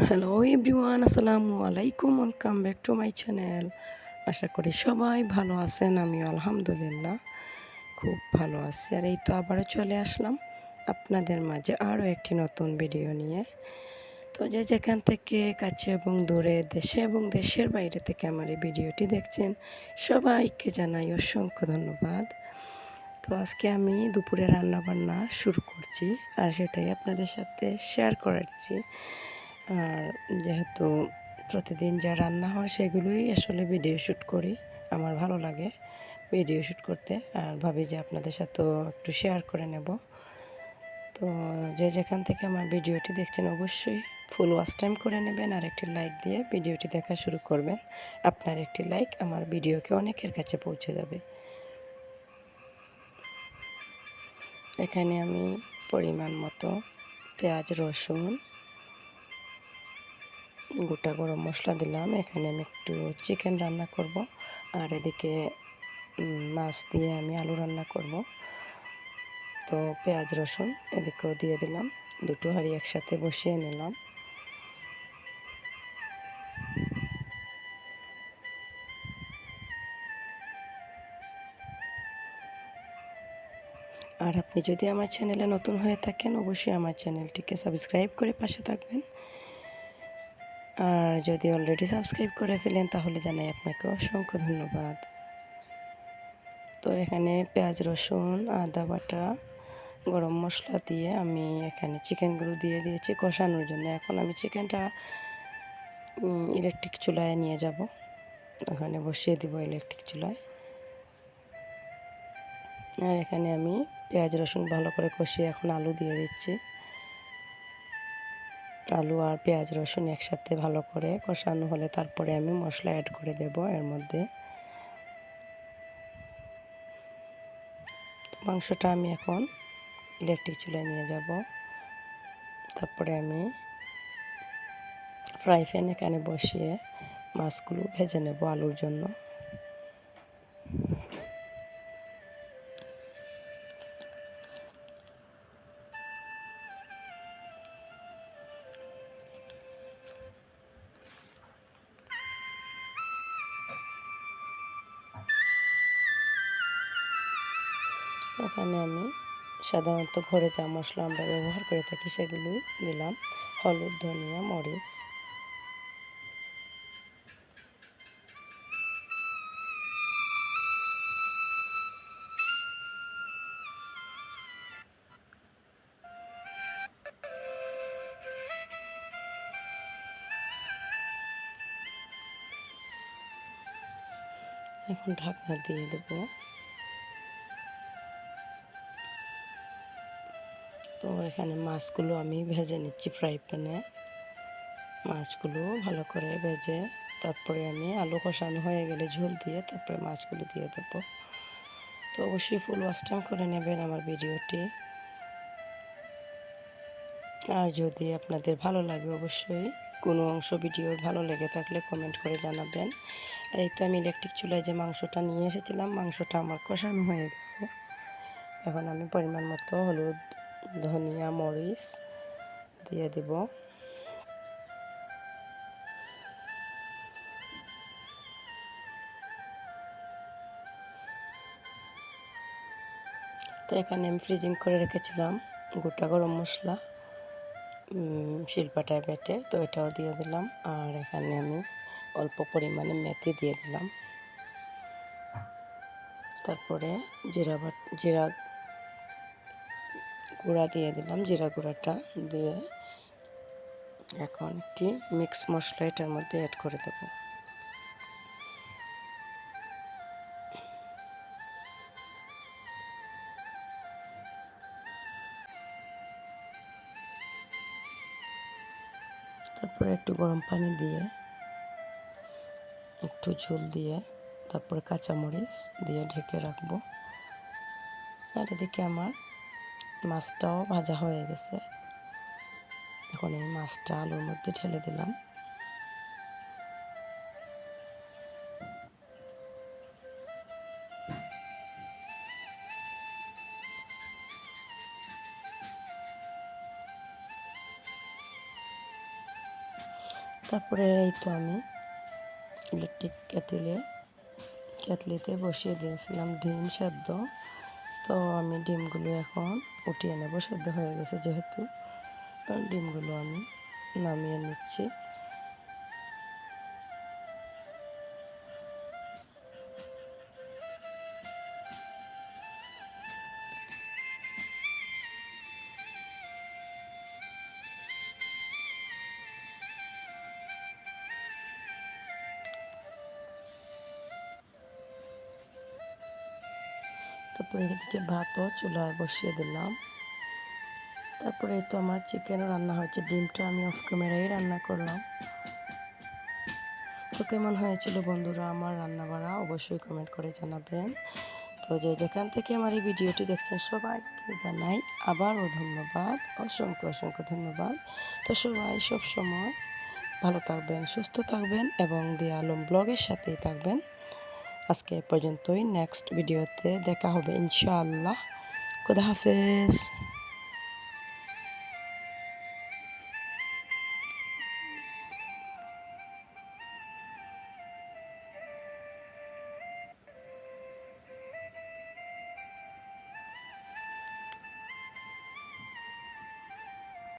Hello everyone আসসালামু আলাইকুম welcome back to my channel আশা করি সবাই ভালো আছেন আমি আলহামদুলিল্লাহ খুব ভালো আছি। আর এই তো আবারও চলে আসলাম আপনাদের মাঝে আরও একটি নতুন ভিডিও নিয়ে। তো যে যেখান থেকে কাছে এবং দূরে দেশে এবং দেশের বাইরে থেকে আমার এই ভিডিওটি দেখছেন, সবাইকে জানাই অসংখ্য ধন্যবাদ। তো আজকে আমি দুপুরে রান্না বান্না শুরু করছি আর সেটাই আপনাদের সাথে শেয়ার করাচ্ছি। আর যেহেতু প্রতিদিন যা রান্না হয় সেগুলোই আসলে ভিডিও শ্যুট করি, আমার ভালো লাগে ভিডিও শ্যুট করতে। আর ভাবি যে আপনাদের সাথেও একটু শেয়ার করে নেব। তো যে যেখান থেকে আমার ভিডিওটি দেখছেন অবশ্যই ফুল ওয়াচ টাইম করে নেবেন আর একটি লাইক দিয়ে ভিডিওটি দেখা শুরু করবেন। আপনার একটি লাইক আমার ভিডিওকে অনেকের কাছে পৌঁছে যাবে। এখানে আমি পরিমাণ মতো পেঁয়াজ, রসুন গোটা গরম মশলা দিলাম। এখানে আমি একটু চিকেন রান্না করব। আর এদিকে মাছ দিয়ে আমি আলু রান্না করব। তো পেঁয়াজ, রসুন এদিকেও দিয়ে দিলাম। দুটো হাঁড়ি একসাথে বসিয়ে নিলাম। আর আপনি যদি আমার চ্যানেলে নতুন হয়ে থাকেন, অবশ্যই আমার চ্যানেলটিকে সাবস্ক্রাইব করে পাশে থাকবেন। আর যদি অলরেডি সাবস্ক্রাইব করে ফেলেন, তাহলে জানাই আপনাকে অসংখ্য ধন্যবাদ। তো এখানে পেঁয়াজ, রসুন, আদা বাটা, গরম মশলা দিয়ে আমি এখানে চিকেনগুলো দিয়ে দিয়েছি কষানোর জন্য। এখন আমি চিকেনটা ইলেকট্রিক চুলায় নিয়ে যাব। ওখানে বসিয়ে দিব ইলেকট্রিক চুলায়। আর এখানে আমি পেঁয়াজ, রসুন ভালো করে কষিয়ে এখন আলু দিয়ে দিচ্ছি। আলু আর পেঁয়াজ রসুন একসাথে ভালো করে কষানো হলে তারপরে আমি মশলা অ্যাড করে দেব এর মধ্যে। মাংসটা আমি এখন ইলেকট্রিক চুলায় নিয়ে যাব। তারপরে আমি ফ্রাই প্যান এখানে বসিয়ে মাছগুলো ভেজে নেব আলুর জন্য। এখানে আমি সাধারণত ঘরে যা মশলা আমরা ব্যবহার করে থাকি সেগুলোই দিলাম। হলুদ, ধনিয়া, মরিচ। এখন ঢাকনা দিয়ে দেবো। তো এখানে মাছগুলো আমি ভেজে নিচ্ছি ফ্রাই প্যানে মাছগুলো ভালো করে ভেজে তারপরে আমি আলু কষানো হয়ে গেলে ঝোল দিয়ে তারপরে মাছগুলো দিয়ে দেবো। তো অবশ্যই ফুল ওয়াশটাম করে নেবেন আমার ভিডিওটি। আর যদি আপনাদের ভালো লাগে অবশ্যই কোনো অংশ ভিডিওর ভালো লেগে থাকলে কমেন্ট করে জানাবেন। আর এই তো আমি ইলেকট্রিক চুলায় যে মাংসটা নিয়ে এসেছিলাম, মাংসটা আমার কষানো হয়ে গেছে। এখন আমি পরিমাণ মতো হলুদ ধনিয়া মরিচ দিয়ে দেব। তো এখানে আমি ফ্রিজিং করে রেখেছিলাম গোটা গরম মশলা শিলপাটায় বেটে, তো এটাও দিয়ে দিলাম। আর এখানে আমি অল্প পরিমাণে মেথি দিয়ে দিলাম। তারপরে জিরা জিরা গুঁড়া দিয়ে দিলাম, জিরা গুঁড়াটা দিয়ে এখন একটি মিক্স মশলা এটার মধ্যে অ্যাড করে দেব। তারপরে একটু গরম পানি দিয়ে, একটু ঝোল দিয়ে, তারপরে কাঁচামরিচ দিয়ে ঢেকে রাখব। আর এদিকে আমার মাছটাও ভাজা হয়ে গেছে। এখন আমি মাছটা আলুর মধ্যে ঢেলে দিলাম। তারপরে এই তো আমি ইলেকট্রিক কেটেলে কেটলিতে বসিয়ে দিয়েছিলাম ডিম সেদ্ধ। তো আমি ডিমগুলো এখন উঠিয়ে নেব সেদ্ধ হয়ে গেছে যেহেতু। ডিমগুলো আমি নামিয়ে নিচ্ছি। তারপরে এদিকে ভাতও চুলায় বসিয়ে দিলাম। তারপরে তো আমার চিকেনও রান্না হয়েছে। ডিমটা আমি অফ ক্যামেরাই রান্না করলাম। তো কেমন হয়েছিল বন্ধুরা আমার রান্না বাড়া অবশ্যই কমেন্ট করে জানাবেন। তো যে যেখান থেকে আমার এই ভিডিওটি দেখছেন, সবাইকে জানাই আবারও ধন্যবাদ। অসংখ্য অসংখ্য ধন্যবাদ। তো সবাই সব সময় ভালো থাকবেন, সুস্থ থাকবেন এবং দিয়ে আলম ব্লগের সাথেই থাকবেন। আজকে পর্যন্তই। নেক্সট ভিডিওতে দেখা হবে ইনশাআল্লাহ। খুদা হাফেজ।